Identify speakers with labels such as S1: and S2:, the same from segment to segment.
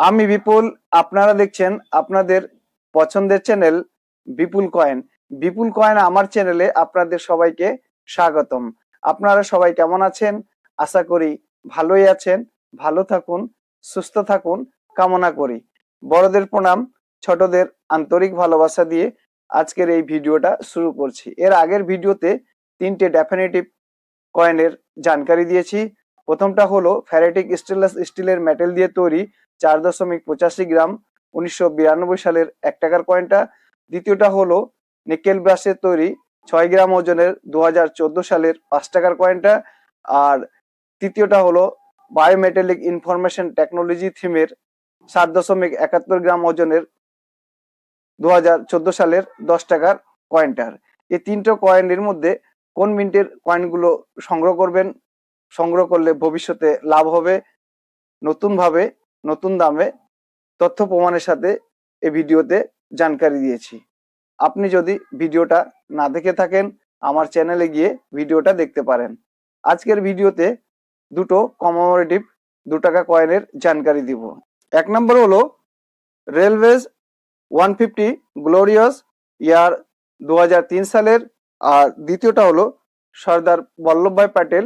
S1: আমি বিপুল, আপনারা দেখছেন আপনাদের পছন্দের channel Bipul coin. Bipul coin আমার চ্যানেলে আপনাদের সবাইকে স্বাগতম। আপনারা সবাই কেমন আছেন? আশা করি ভালোই আছেন। ভালো থাকুন, সুস্থ থাকুন, কামনা করি। বড়দের প্রণাম, ছোটদের আন্তরিক ভালোবাসা দিয়ে আজকের এই ভিডিওটা শুরু করছি। এর আগের ভিডিওতে তিনটে ডেফিনেটিভ কয়েনের জানকারি দিয়েছি। প্রথমটা হলো ফ্যারেটিক স্টেনলেস স্টিলের মেটেল দিয়ে তৈরি চার দশমিক পঁচাশি গ্রাম উনিশশো বিরানব্বই সালের এক টাকার কয়েনটা দ্বিতীয়টা হলো নিকেল ব্রাশের তৈরি ছয় গ্রাম ওজনের দু হাজার চোদ্দ সালের পাঁচ টাকার কয়েনটা আর তৃতীয়টা হলো বায়োমেটালিক ইনফরমেশন টেকনোলজি থিমের সাত দশমিক একাত্তর গ্রাম ওজনের দু হাজার চোদ্দ সালের দশ টাকার কয়েনটার এই তিনটে কয়েনের মধ্যে কোন মিন্টের কয়েনগুলো সংগ্রহ করবেন, সংগ্রহ করলে ভবিষ্যতে লাভ হবে। নতুনভাবে নতুন দামে তথ্য প্রমাণের সাথে এই ভিডিওতে জানকারি দিয়েছি। আপনি যদি ভিডিওটা না দেখে থাকেন, আমার চ্যানেলে গিয়ে ভিডিওটা দেখতে পারেন। আজকের ভিডিওতে দুটো কমোমোরেটিভ দু টাকা কয়েনের জানকারি দিব। এক নম্বর হলো railways one fifty glorious year দু হাজার তিন সালের, আর দ্বিতীয়টা হলো সর্দার বল্লভভাই প্যাটেল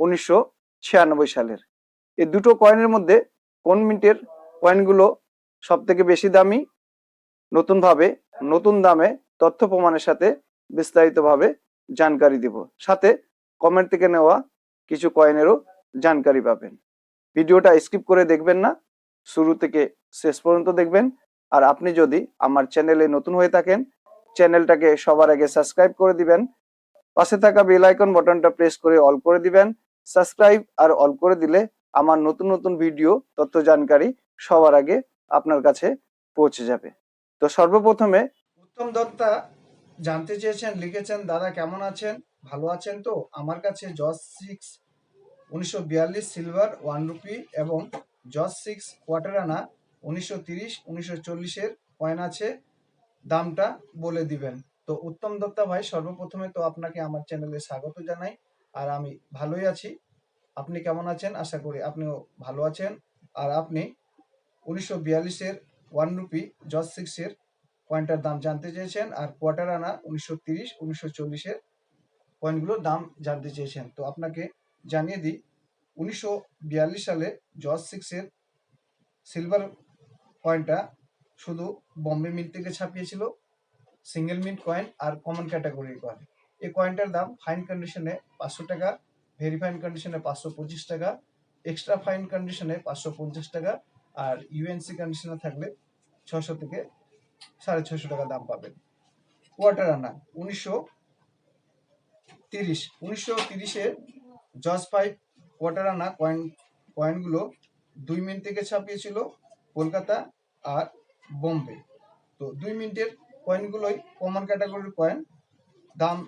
S1: উনিশশো ছিয়ানব্বই সালের। এই দুটো কয়েনের মধ্যে কোন মিনিটের কয়েনগুলো সব থেকে বেশি দামি? নতুনভাবে, নতুন দামে তথ্য প্রমাণের সাথে বিস্তারিতভাবে জানকারি দিব। সাথে কমেন্ট থেকে নেওয়া কিছু কয়েনেরও জানকারি পাবেন। ভিডিওটা স্কিপ করে দেখবেন না। শুরু থেকে শেষ পর্যন্ত দেখবেন। আর আপনি যদি আমার চ্যানেলে নতুন হয়ে থাকেন চ্যানেলটাকে সবার আগে সাবস্ক্রাইব করে দিবেন। পাশে থাকা বেল আইকন বাটনটা প্রেস করে অল করে দিবেন। সাবস্ক্রাইব আর অল করে দিলে আমার নতুন নতুন ভিডিও তথ্য জানকারি সবার আগে আপনার কাছে পৌঁছে যাবে। তো সর্বপ্রথমে উত্তম দত্তা জানতে চেয়েছেন, লিখেছেন, দাদা কেমন আছেন? ভালো আছেন তো? আমার কাছে জজ সিক্স উনিশশো বিয়াল্লিশ সিলভার ওয়ান রুপি এবং জজ সিক্স কোয়ার্টার আনা উনিশশো তিরিশ, উনিশশো চল্লিশের কয়েন আছে, দামটা বলে দিবেন। তো উত্তম দত্তা ভাই, সর্বপ্রথমে তো আপনাকে আমার চ্যানেলে স্বাগত জানাই। আর আমি ভালোই আছি। আপনি কেমন আছেন? আশা করি আপনিও ভালো আছেন। আর আপনি উনিশশো বিয়াল্লিশের ওয়ান রুপি জজ সিক্সের কয়েনটার দাম জানতে চেয়েছেন আর কোয়ার্টার আনা উনিশশো তিরিশ, উনিশশো চল্লিশের কয়েনগুলোর দাম জানতে চেয়েছেন। তো আপনাকে জানিয়ে দিই, উনিশশো বিয়াল্লিশ সালে জজ সিক্সের সিলভার কয়েনটা শুধু বম্বে মিন্ট থেকে ছাপিয়েছিল, সিঙ্গেল মিন্ট কয়েন আর কমন ক্যাটাগরির কয়েন। এই কয়েনটার দাম ফাইন কন্ডিশনে পাঁচশো টাকা ভেরি ফাইন কন্ডিশনে পাঁচশো পঁচিশ টাকা এক্সট্রা ফাইন কন্ডিশনে পাঁচশো পঞ্চাশ টাকা, আর ইউএনসি কন্ডিশনে থাকলে ছশো থেকে সাড়ে ছশো টাকা দাম পাবেন। কোয়ার্টার আনা, উনিশশো তিরিশ। উনিশশো তিরিশে জজ পাইপ কোয়ার্টার আনা কয়েন কয়েনগুলো দুই মিনিট থেকে ছাপিয়েছিল কলকাতা আর বোম্বে। তো দুই মিনিটের কয়েনগুলোই কমন ক্যাটাগরির কয়েন দাম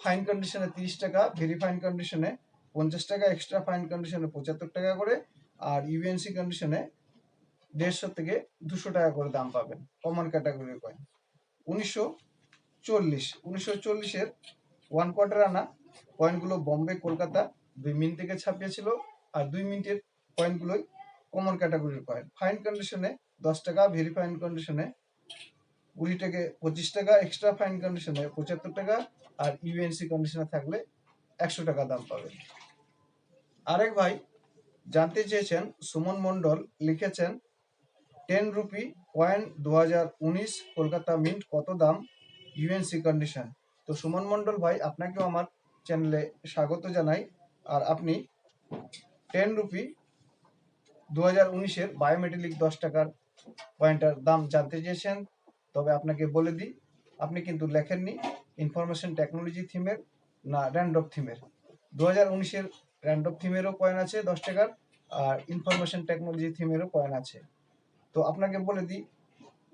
S1: ফাইন কন্ডিশনে তিরিশ টাকা ভেরি ফাইন কন্ডিশনে পঞ্চাশ টাকা এক্সট্রা ফাইন কন্ডিশনে পঁচাত্তর টাকা করে আর ইউএনসি কন্ডিশনে দেড়শো থেকে দুশো টাকা করে দাম পাবেন কমন ক্যাটাগরির কয়েন উনিশশো চল্লিশ, উনিশশো চল্লিশের ওয়ান কোয়ার্টার আনা কয়েনগুলো বম্বে কলকাতা দুই মিনিট থেকে ছাপিয়েছিল আর দুই মিনিটের কয়েনগুলোই কমন ক্যাটাগরির কয়েন ফাইন কন্ডিশনে দশ টাকা ভেরি ফাইন কন্ডিশনে কুড়ি থেকে পঁচিশ টাকা এক্সট্রা ফাইন কন্ডিশনে পঁচাত্তর টাকা আর ইউএনসি কন্ডিশনে থাকলে একশো টাকা দাম পাবেন। আরেক ভাই জানতে চেয়েছেন, সুমন মন্ডল লিখেছেন, টেন রুপি কয়েন দু হাজার উনিশ কলকাতা মিন্ট কত দাম ইউএনসি কন্ডিশন? তো সুমন মন্ডল ভাই, আপনাকেও আমার চ্যানেলে স্বাগত জানাই। আর আপনি টেন রুপি দু হাজার উনিশের বায়োমেট্রিক দশ টাকার কয়েনটার দাম জানতে চেয়েছেন, তবে আপনাকে বলে দিই, আপনি কিন্তু লেখেননি, ইনফরমেশন টেকনোলজি থিমের না র্যান্ডপ থিমের। দু হাজার উনিশের র্যান্ডপ থিমেরও কয়েন আছে দশ টাকার, আর ইনফরমেশন টেকনোলজি থিমেরও কয়েন আছে। তো আপনাকে বলে দিই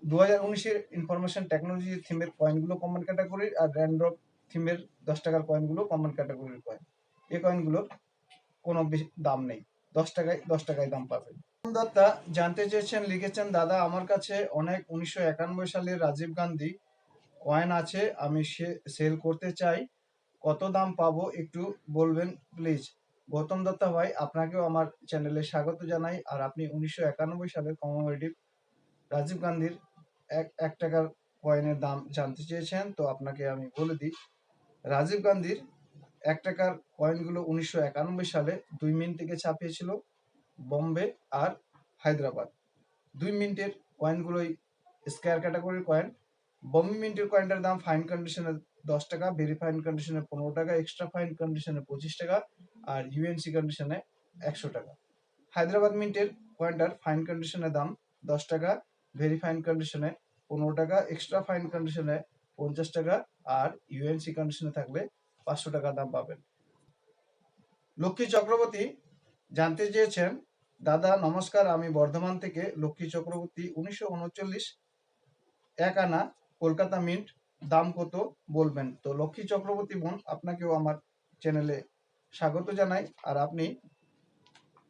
S1: দু হাজার উনিশের ইনফরমেশন টেকনোলজি থিমের কয়েনগুলো কমন ক্যাটাগরির আর র্যান্ডপ থিমের দশ টাকার কয়েনগুলো কমন ক্যাটাগরির কয়েন এই কয়েনগুলোর কোনো দাম নেই, দশ টাকায় দশ টাকায় দাম পাবেন। দত্তা জানতে চেয়েছেন, লিখেছেন, দাদা, আমার কাছে অনেক উনিশশো একানব্বই সালের রাজীব গান্ধী কয়েন আছে, আমি সে সেল করতে চাই, কত দাম পাবো একটু বলবেন প্লিজ গৌতম দত্তা ভাই, আপনাকেও আমার চ্যানেলে স্বাগত জানাই। আর আপনি উনিশশো একানব্বই সালের কমোডেটিভ রাজীব গান্ধীর এক এক টাকার কয়েনের দাম জানতে চেয়েছেন, তো আপনাকে আমি বলে দিই রাজীব গান্ধীর এক টাকার কয়েনগুলো উনিশশো একানব্বই সালে দুই মিনিট থেকে ছাপিয়েছিল বম্বে আর হায়দ্রাবাদ দুই মিনিটের কয়েনগুলোই স্কোয়ার ক্যাটাগরির কয়েন বম্বে মিন্টের কয়েনটার দাম ফাইন কন্ডিশনে দশ টাকা ভেরি ফাইন কন্ডিশনে পনেরো টাকা এক্সট্রা ফাইন কন্ডিশনে পঁচিশ টাকা। আর ইউএনসি কন্ডিশনে একশো টাকা। হায়দ্রাবাদ মিন্টের কয়েনটার ফাইন কন্ডিশনের দাম দশ টাকা ভেরি ফাইন কন্ডিশনে পনেরো টাকা এক্সট্রা ফাইন কন্ডিশনে পঞ্চাশ টাকা আর ইউএনসি কন্ডিশনে থাকলে পাঁচশো টাকা দাম পাবেন। লক্ষ্মী চক্রবর্তী জানতে চেয়েছেন, দাদা, নমস্কার, আমি বর্ধমান থেকে লক্ষ্মী চক্রবর্তী উনিশশো উনচল্লিশ এক আনা কলকাতা মিন্ট দাম কত বলবেন? তো লক্ষ্মী চক্রবর্তী বোন, আপনাকেও আমার চ্যানেলে স্বাগত জানাই। আর আপনি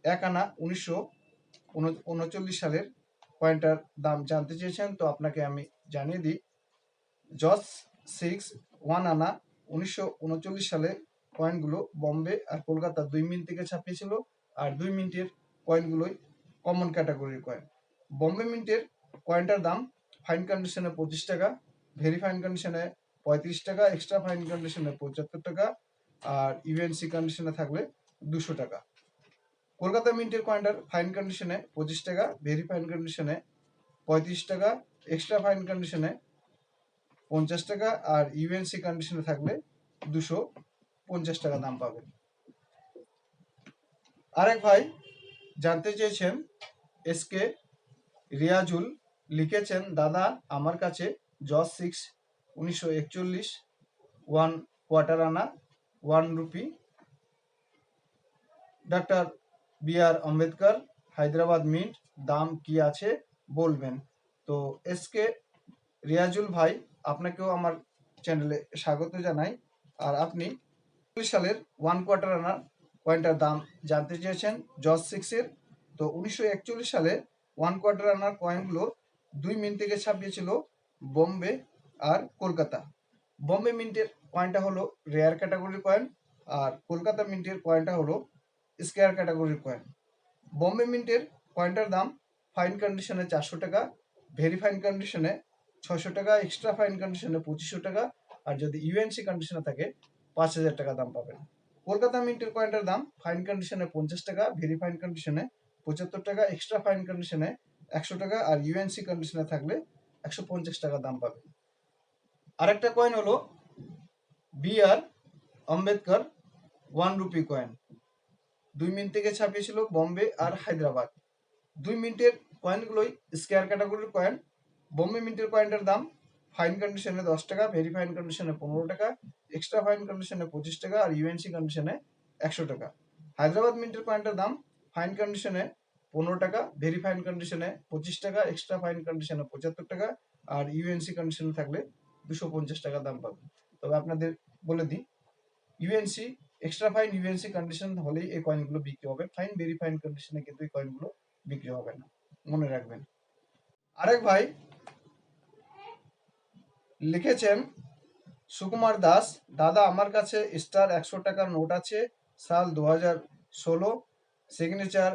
S1: এক আনা উনিশশো উনচল্লিশ সালের কয়েনটার দাম জানতে চেয়েছেন, তো আপনাকে আমি জানিয়ে দিই। জস সিক্স ওয়ান আনা উনিশশো উনচল্লিশ সালে কয়েনগুলো বম্বে আর কলকাতা দুই মিনিট থেকে ছাপিয়েছিল, আর দুই মিনিটের কয়েনগুলোই কমন ক্যাটাগরির কয়েন। বম্বে মিন্টের কয়েনটার দাম ফাইন কন্ডিশনে পঁচিশ টাকা, ভেরি ফাইন কন্ডিশনে পঁয়ত্রিশ টাকা, এক্সট্রা ফাইন কন্ডিশনে পঁচাত্তর টাকা আর ইউএনসি কন্ডিশনে থাকলে দুশো টাকা। কলকাতা মিন্টের কয়েনটার ফাইন কন্ডিশনে পঁচিশ টাকা ভেরি ফাইন কন্ডিশনে পঁয়ত্রিশ টাকা এক্সট্রা ফাইন কন্ডিশনে পঞ্চাশ টাকা আর ইউএনসি কন্ডিশনে থাকলে দুশো পঞ্চাশ টাকা দাম পাবেন আরেক ভাই জানতে চেয়েছেন এসকে রিয়াজুল লিখেছেন, দাদা, আমার কাছে জজ সিক্স উনিশশো একচল্লিশ one quarter anna one rupee. Doctor B R Ambedkar, Hyderabad mint দাম কি আছে বলবেন? তো এসকে রিয়াজুল ভাই, আপনাকেও আমার চ্যানেলে স্বাগত জানাই। আর আপনি চল্লিশ সালের ওয়ান কোয়ার্টার আনার কয়েনটার দাম জানতে চেয়েছেন, জজ সিক্সের। তো উনিশশো একচল্লিশ সালে ওয়ান কোয়ার্টার আনার কয়েনগুলো দুই মিনিট থেকে ছাপিয়েছিল বোম্বে আর কলকাতা। বোম্বে মিন্টের কয়েনটা হলো রেয়ার ক্যাটাগরির কয়েন আর কলকাতা মিন্টের কয়েনটা হলো স্কোয়ার ক্যাটাগরির কয়েন বোম্বে মিন্টের কয়েনটার দাম ফাইন কন্ডিশনে চারশো টাকা ভেরি ফাইন কন্ডিশনে ছশো টাকা এক্সট্রা ফাইন কন্ডিশনে পঁচিশশো টাকা আর যদি ইউএনসি কন্ডিশনে থাকে পাঁচ হাজার টাকা দাম পাবেন। কলকাতা মিন্টের কয়েনটার দাম ফাইন কন্ডিশনে পঞ্চাশ টাকা ভেরি ফাইন কন্ডিশনে পঁচাত্তর টাকা এক্সট্রা ফাইন কন্ডিশনে একশো টাকা আর ইউএনসি কন্ডিশনে থাকলে একশো পঞ্চাশ টাকা দাম পাবেন। আরেকটা কয়েন হলো B R Ambedkar one rupee coin দুই মিনিট থেকে ছাপিয়েছিল বম্বে আর হায়দ্রাবাদ। দুই মিনিটের কয়েনগুলোই স্কোয়ার ক্যাটাগরির কয়েন বোম্বে মিন্টের কয়েনটার দাম ফাইন কন্ডিশনে দশ টাকা ভেরি ফাইন কন্ডিশনে পনেরো টাকা এক্সট্রা ফাইন কন্ডিশনে পঁচিশ টাকা আর ইউএনসি কন্ডিশনে একশো টাকা। হায়দ্রাবাদ মিন্টের কয়েনটার দাম ফাইন কন্ডিশনে পনেরো টাকা ভেরি ফাইন কন্ডিশনে পঁচিশ টাকা এক্সট্রা ফাইন কন্ডিশনে পঁচাত্তর টাকা আর ইউএনসি কন্ডিশনে থাকলে দুশো পঞ্চাশ টাকা দাম পাবেন তবে আপনাদের বলে দিই UNC extra fine UNC condition হলেই এই কয়েনগুলো বিক্রি হবে। ফাইন ভেরি ফাইন কন্ডিশনে কিন্তু এই কয়েনগুলো বিক্রি হবে না। মনে রাখবেন। আরেক ভাই লিখেছেন, সুকুমার দাস, দাদা, আমার কাছে স্টার একশো টাকার নোট আছে। সাল দু হাজার ষোলো signature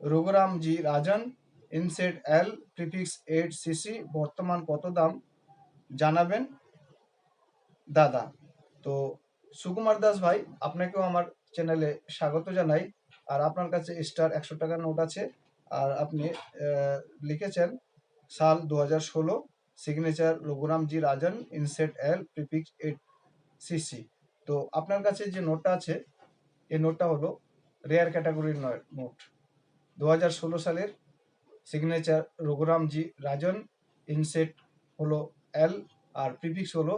S1: Raghuramji Rajan inset L prefix eight CC বর্তমান কত দাম? জানাবেন। দাদা, তো সুকুমার দাস ভাই, আপনাকেও আমার চ্যানেলে স্বাগত জানাই। আর আপনার কাছে স্টার একশো টাকার নোট আছে। আর আপনি লিখেছেন, সাল দু হাজার ষোলো signature Raghuramji Rajan inset L prefix eight CC তো আপনার কাছে যে নোটটা আছে, এই নোটটা হলো রেয়ার ক্যাটাগরির নয় নোট দু হাজার ষোলো সালের সিগনেচার রঘুরামজি রাজন ইনসেট হলো এল আর প্রিফিক্স হলো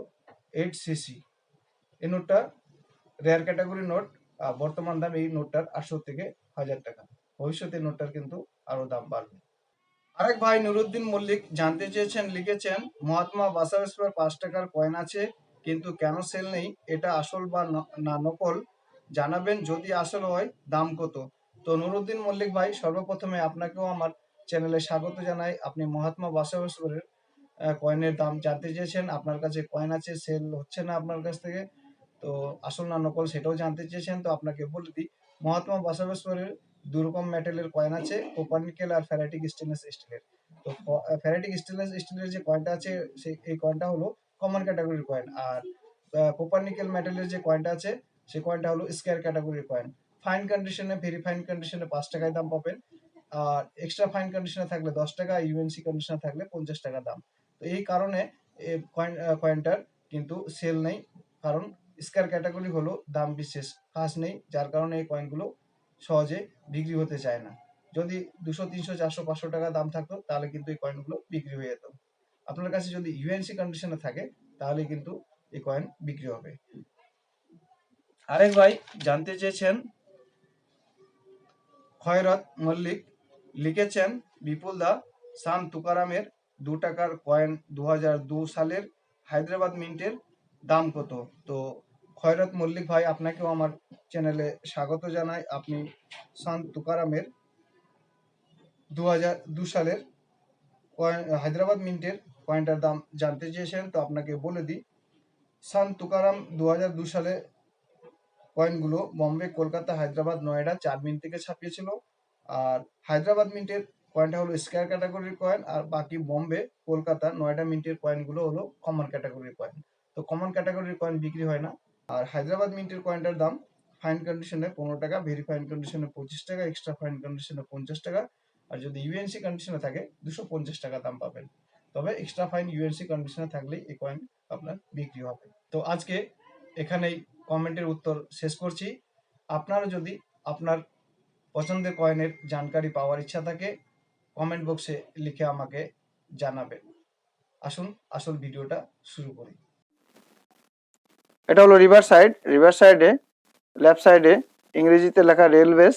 S1: এইট সিসি এই নোটটা রেয়ার ক্যাটাগরি নোট বর্তমান দাম এই নোটটার আটশো থেকে হাজার টাকা। ভবিষ্যতে নোটটার কিন্তু আরও দাম বাড়বে। আরেক ভাই নুরুদ্দিন মল্লিক জানতে চেয়েছেন, লিখেছেন, মহাত্মা বাসাবেশ্বর পাঁচ টাকার কয়েন আছে, কিন্তু কেন সেল নেই? এটা আসল বা না নকল? জানাবেন যদি আসল হয়, দাম কত? তো নুরুদ্দিন মল্লিক ভাই, সর্বপ্রথমে আপনাকেও আমার চ্যানেলে স্বাগত জানাই। আপনি মহাত্মা বাসাবেশ্বরের কয়েনের দাম জানতে চেয়েছেন, আপনার কাছে কয়েন আছে সেল হচ্ছে না আপনার কাছ থেকে। তো আসল না নকল সেটাও জানতে চেয়েছেন, তো আপনাকে বলে দিই,
S2: মহাত্মা বসবেশ্বরের দু রকম মেটালের কয়েন আছে কোপার নিকেল আর ফ্যারাটিক স্টেনলেস স্টিলের তো ফ্যারাটিক স্টেনলেস স্টিলের যে কয়েনটা আছে, সেই, এই কয়েনটা হলো কমন ক্যাটাগরির কয়েন আর কোপার নিকেল মেটালের যে কয়েনটা আছে, সেই কয়েনটা হলো স্কোয়ার ক্যাটাগরির কয়েন ফাইন কন্ডিশনে ভেরি ফাইন কন্ডিশনে পাঁচ টাকায় দাম পাবেন। আর এক্সট্রা ফাইন কন্ডিশনে থাকলে দশ টাকা ইউএনসি কন্ডিশনে থাকলে পঞ্চাশ টাকা দাম। তো এই কারণে কয়েন কয়েনটার কিন্তু সেল নেই। কারণ স্কোয়ার ক্যাটাগরি হলো দাম বিশেষ কাজ নেই, যার কারণে এই কয়েনগুলো সহজে বিক্রি হতে চায় না। যদি দুশো, তিনশো, চারশো, পাঁচশো টাকা দাম থাকতো, তাহলে কিন্তু এই কয়েনগুলো বিক্রি হয়ে যেত। আপনার কাছে যদি ইউএনসি কন্ডিশনে থাকে, তাহলে কিন্তু এই কয়েন বিক্রি হবে। আরেক ভাই জানতে চেয়েছেন, খয়রত মল্লিক লিখেছেন, বিপুল দা সান তুকারামের দু টাকার কয়েন দু সালের হায়দ্রাবাদ মিন্টের দাম কত? তো খয়রত মল্লিক ভাই, আপনাকেও আমার চ্যানেলে স্বাগত জানাই। আপনি সান তুকারামের দু সালের কয়েন হায়দ্রাবাদ মিন্টের কয়েনটার দাম জানতে চেয়েছেন, তো আপনাকে বলে দিই। সান তুকারাম দু সালে কয়েনগুলো বম্বে কলকাতা হায়দ্রাবাদ, নয়ডা চার মিনিট থেকে ছাপিয়েছিল। আর হায়দ্রাবাদ মিন্টের কয়েনটা হলো স্কোয়ার ক্যাটাগরির কয়েন আর বাকি বম্বে কলকাতা নয়ডা মিন্টের কয়েনগুলো হলো কমন ক্যাটাগরির কয়েন তো কমন ক্যাটাগরির কয়েন বিক্রি হয় না। আর হায়দ্রাবাদ মিন্টের কয়েনটার দাম ফাইন কন্ডিশনে পনেরো টাকা ভেরি ফাইন কন্ডিশনে পঁচিশ টাকা এক্সট্রা ফাইন কন্ডিশনে পঞ্চাশ টাকা। আর যদি ইউএনসি কন্ডিশনে থাকে, দুশো পঞ্চাশ টাকা দাম পাবেন। তবে এক্সট্রা ফাইন ইউএনসি কন্ডিশনে থাকলেই এই কয়েন আপনার বিক্রি হবে। তো আজকে এখানেই কমেন্টের উত্তর শেষ করছি। আপনারা যদি আপনার পছন্দের কয়েনের জানকারি পাওয়ার ইচ্ছা থাকে কমেন্ট বক্সে লিখে আমাকে জানাবেন। আসুন, আসল ভিডিওটা শুরু করি।
S1: এটা হলো রিভার সাইড রিভার সাইডে লেফট সাইডে ইংরেজিতে লেখা railways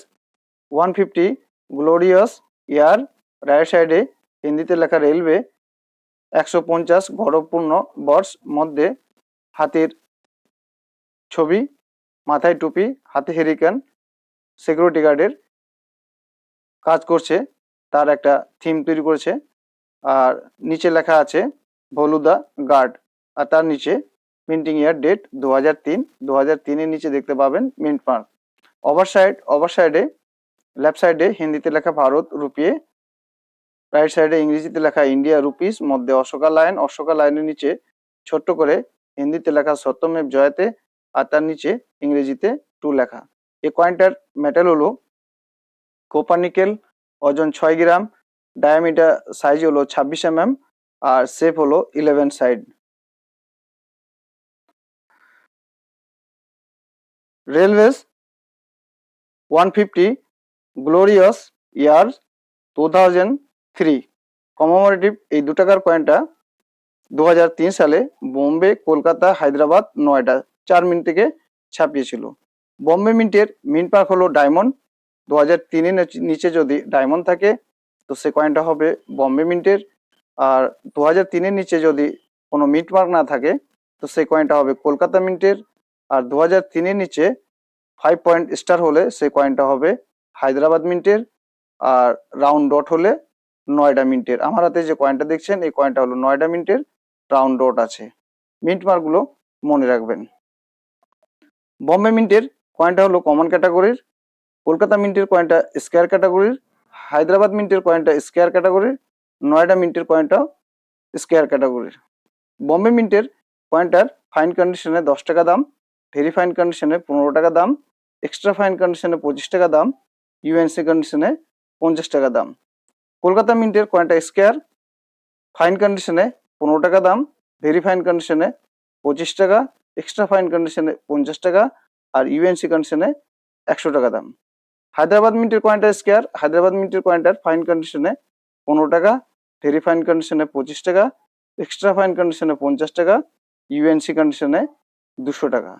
S1: one fifty glorious year right সাইডে হিন্দিতে লেখা রেলওয়ে একশো পঞ্চাশ, গৌরবপূর্ণ বর্ষ। মধ্যে হাতির ছবি, মাথায় টুপি, হাতে হেরিকেন সিকিউরিটি গার্ডের কাজ করছে। তার একটা থিম তৈরি করেছে। আর নিচে লেখা আছে, ভলুদা গার্ড আর তার নিচে, মিন্টিং ইয়ার ডেট দু হাজার তিন দু হাজার তিনের নিচে দেখতে পাবেন mint mark. Over side, over সাইডে, লেফট সাইডে হিন্দিতে লেখা ভারত রুপিয়ে রাইট সাইডে ইংরেজিতে লেখা ইন্ডিয়া রুপিস, মধ্যে অশোকা লাইন, অশোকা লাইনের নিচে ছোট্ট করে হিন্দিতে লেখা সত্যমেব জয়াতে, আর তার নিচে ইংরেজিতে টু লেখা। এই কয়েনটার মেটাল হলো কোপার নিকেল ওজন ছয় গ্রাম ডায়ামিটার সাইজ হলো ছাব্বিশ এম আর শেপ হলো eleven side railways one fifty glorious year two thousand three এই দু টাকার কয়েনটা দু হাজার তিন সালে বোম্বে, কলকাতা, হায়দ্রাবাদ নয়ডা চার মিনিট থেকে ছাপিয়েছিল। বোম্বে মিন্টের মিন্ট পার্ক হলো ডায়মন্ড দু হাজার নিচে যদি ডায়মন্ড থাকে, তো সে কয়েনটা হবে বম্বে মিন্টের আর দু হাজার তিনের নিচে যদি কোনো মিন্ট মার্ক না থাকে, তো সেই কয়েনটা হবে কলকাতা মিন্টের আর দু হাজার তিনের নিচে ফাইভ পয়েন্ট স্টার হলে সেই কয়েনটা হবে হায়দ্রাবাদ মিন্টের আর রাউন্ড ডট হলে নয়ডা মিন্টের আমার হাতে যে কয়েনটা দেখছেন, এই কয়েনটা হলো নয়ডা মিন্টের রাউন্ড ডট আছে। মিন্ট মার্কগুলো মনে রাখবেন। বম্বে মিন্টের কয়েনটা হলো কমন ক্যাটাগরির কলকাতা মিন্টের কয়েনটা স্কোয়ার ক্যাটাগরির হায়দ্রাবাদ মিন্টের কয়েনটা স্কোয়ার ক্যাটাগরির নয়ডা মিন্টের কয়েনটা স্কোয়ার ক্যাটাগরির বম্বে মিন্টের কয়েনটার ফাইন কন্ডিশনে দশ টাকা দাম ভেরি ফাইন কন্ডিশনে পনেরো টাকা দাম এক্সট্রা ফাইন কন্ডিশনে পঁচিশ টাকা দাম ইউএনসি কন্ডিশনে পঞ্চাশ টাকা দাম। কলকাতা মিন্টের কয়েনটা স্কোয়ার ফাইন কন্ডিশনে পনেরো টাকা দাম ভেরি ফাইন কন্ডিশনে পঁচিশ টাকা এক্সট্রা ফাইন কন্ডিশনে পঞ্চাশ টাকা, আর ইউএনসি কন্ডিশনে একশো টাকা দাম। হায়দ্রাবাদ মিন্টের কয়েনটা স্কোয়ার হায়দ্রাবাদ মিন্টের কয়েনটার ফাইন কন্ডিশনে পনেরো টাকা ভেরি ফাইন কন্ডিশনে পঁচিশ টাকা এক্সট্রা ফাইন কন্ডিশনে পঞ্চাশ টাকা ইউএনসি কন্ডিশনে দুশো টাকা।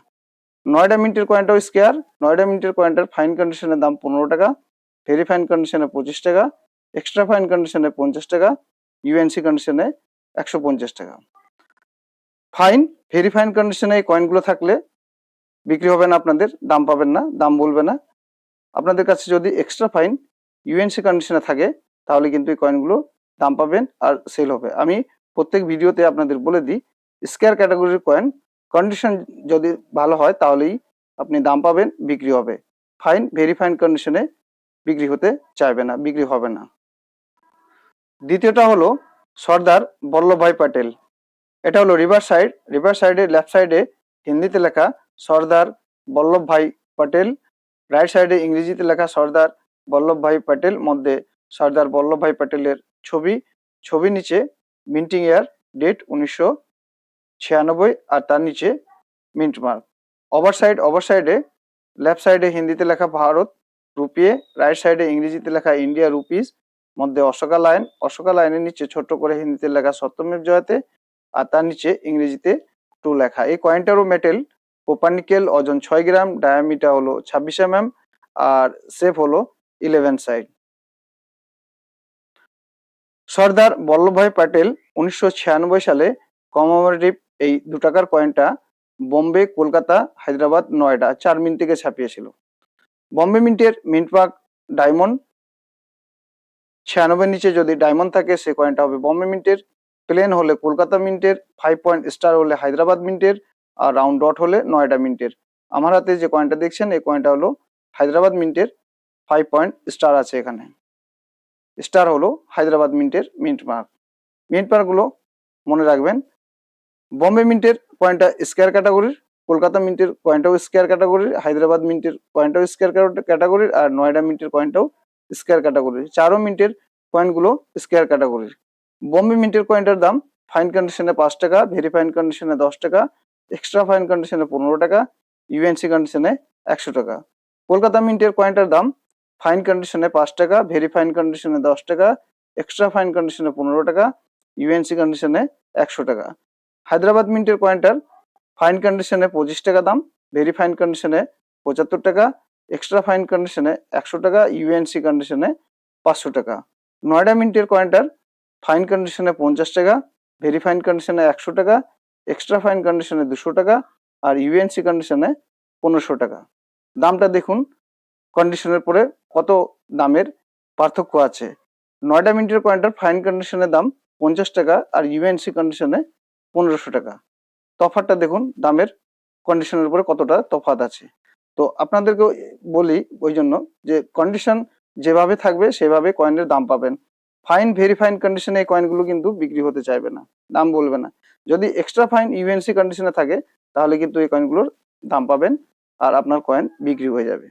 S1: নয়ডা মিন্টের কয়েনটাও স্কোয়ার নয়ডা মিন্টের কয়েনটার ফাইন কন্ডিশনের দাম পনেরো টাকা ভেরি ফাইন কন্ডিশনে পঁচিশ টাকা এক্সট্রা ফাইন কন্ডিশনে পঞ্চাশ টাকা ইউএনসি কন্ডিশনে একশো পঞ্চাশ টাকা। ফাইন ভেরি ফাইন কন্ডিশনে এই কয়েনগুলো থাকলে বিক্রি হবে না আপনাদের, দাম পাবেন না, দাম বলবে না। আপনাদের কাছে যদি এক্সট্রা ফাইন ইউএনসি কন্ডিশনে থাকে, তাহলে কিন্তু এই কয়েনগুলো দাম পাবেন আর সেল হবে। আমি প্রত্যেক ভিডিওতে আপনাদের বলে দিই স্কোয়ার ক্যাটাগরির কয়েন কন্ডিশন যদি ভালো হয়, তাহলেই আপনি দাম পাবেন, বিক্রি হবে। ফাইন ভেরি ফাইন কন্ডিশনে বিক্রি হতে চাইবে না, বিক্রি হবে না। দ্বিতীয়টা হলো সর্দার বল্লভভাই প্যাটেল। এটা হলো রিভার সাইড রিভার সাইডে লেফট সাইডে হিন্দিতে লেখা সর্দার বল্লভভাই প্যাটেল। রাইট সাইডে ইংরেজিতে লেখা সর্দার বল্লভভাই প্যাটেল মধ্যে সর্দার বল্লভভাই প্যাটেলের ছবি। ছবি নিচে মিন্টিং ইয়ার ডেট উনিশশো ছিয়ানব্বই আর তার নিচে mint mark. Over side, over সাইডে লেফট সাইডে হিন্দিতে লেখা ভারত রুপিয়ে, রাইট সাইডে ইংরেজিতে লেখা ইন্ডিয়া রুপিস মধ্যে অশোকা লাইন। অশোকা লাইনের নিচে ছোট করে হিন্দিতে লেখা সত্যমেব জয়াতে আর তার নিচে ইংরেজিতে টু লেখা। এই কয়েনটারও মেটেল কোপারনিকেল ওজন ছয় গ্রাম ডায়ামিটার হলো ছাব্বিশ এম আর সেফ হলো ইলেভেন সাইড সর্দার বল্লভভাই প্যাটেল উনিশশো ছিয়ানব্বই সালে কমেমোরেটিভ এই দু টাকার কয়েনটা বোম্বে, কলকাতা, হায়দ্রাবাদ, নয়ডা চার মিনিট থেকে ছাপিয়েছিল। বম্বে মিন্টের মিন্ট পার্ক ডায়মন্ড ছিয়ানব্বই নিচে যদি ডায়মন্ড থাকে, সে কয়েনটা হবে বম্বে মিন্টের। প্লেন হলে কলকাতা মিন্টের ফাইভ পয়েন্ট স্টার হলে হায়দ্রাবাদ মিন্টের। আর রাউন্ড ডট হলে নয়ডা মিন্টের। আমার হাতে যে কয়েনটা দেখছেন, এই কয়েনটা হলো হায়দ্রাবাদ মিন্টের ফাইভ পয়েন্ট স্টার আছে এখানে। স্টার হলো হায়দ্রাবাদ মিন্টের মিন্ট মার্ক মিন্ট মার্কগুলো মনে রাখবেন, বম্বে মিন্টের কয়েনটা স্কোয়ার ক্যাটাগরির কলকাতা মিন্টের কয়েনটাও স্কোয়ার ক্যাটাগরির হায়দ্রাবাদ মিন্টের কয়েনটাও স্কোয়ার ক্যাটাগরির আর নয়ডা মিন্টের কয়েনটাও স্কোয়ার ক্যাটাগরির চারো মিন্টের কয়েনগুলো স্কোয়ার ক্যাটাগরির বম্বে মিন্টের কয়েনটার দাম ফাইন কন্ডিশনে পাঁচ টাকা ভেরি ফাইন কন্ডিশনে দশ টাকা এক্সট্রা ফাইন কন্ডিশনে পনেরো টাকা ইউএনসি কন্ডিশনে একশো টাকা কলকাতা মিন্টের কয়েনটার দাম ফাইন কন্ডিশনে পাঁচ টাকা ভেরি ফাইন কন্ডিশনে দশ টাকা এক্সট্রা ফাইন কন্ডিশনে পনেরো টাকা ইউএনসি কন্ডিশনে একশো টাকা হায়দ্রাবাদ মিন্টের কয়েনটার ফাইন কন্ডিশনে পঁচিশ টাকা দাম ভেরি ফাইন কন্ডিশনে পঁচাত্তর টাকা এক্সট্রা ফাইন কন্ডিশনে একশো টাকা ইউএনসি কন্ডিশনে পাঁচশো টাকা নয়ডা মিন্টের কয়েনটার ফাইন কন্ডিশনে পঞ্চাশ টাকা ভেরি ফাইন কন্ডিশনে একশো টাকা এক্সট্রা ফাইন কন্ডিশনে দুশো টাকা আর ইউএনসি কন্ডিশনে পনেরোশো টাকা। দামটা দেখুন কন্ডিশনের পরে কত দামের পার্থক্য আছে। নয়ডা মিনিটের কয়েনটার ফাইন কন্ডিশনের দাম পঞ্চাশ টাকা আর ইউএনসি কন্ডিশনে পনেরোশো টাকা। তফাতটা দেখুন, দামের কন্ডিশনের উপরে কতটা তফাৎ আছে। তো আপনাদেরকে বলি ওই জন্য যে কন্ডিশন যেভাবে থাকবে সেভাবে কয়েনের দাম পাবেন। ফাইন ভেরি ফাইন কন্ডিশনে এই কয়েনগুলো কিন্তু বিক্রি হতে চাইবে না, দাম বলবে না। যদি এক্সট্রা ফাইন ইউএনসি কন্ডিশনে থাকে, তাহলে কিন্তু এই কয়েনগুলোর দাম পাবেন, আর আপনার কয়েন বিক্রি হয়ে যাবে।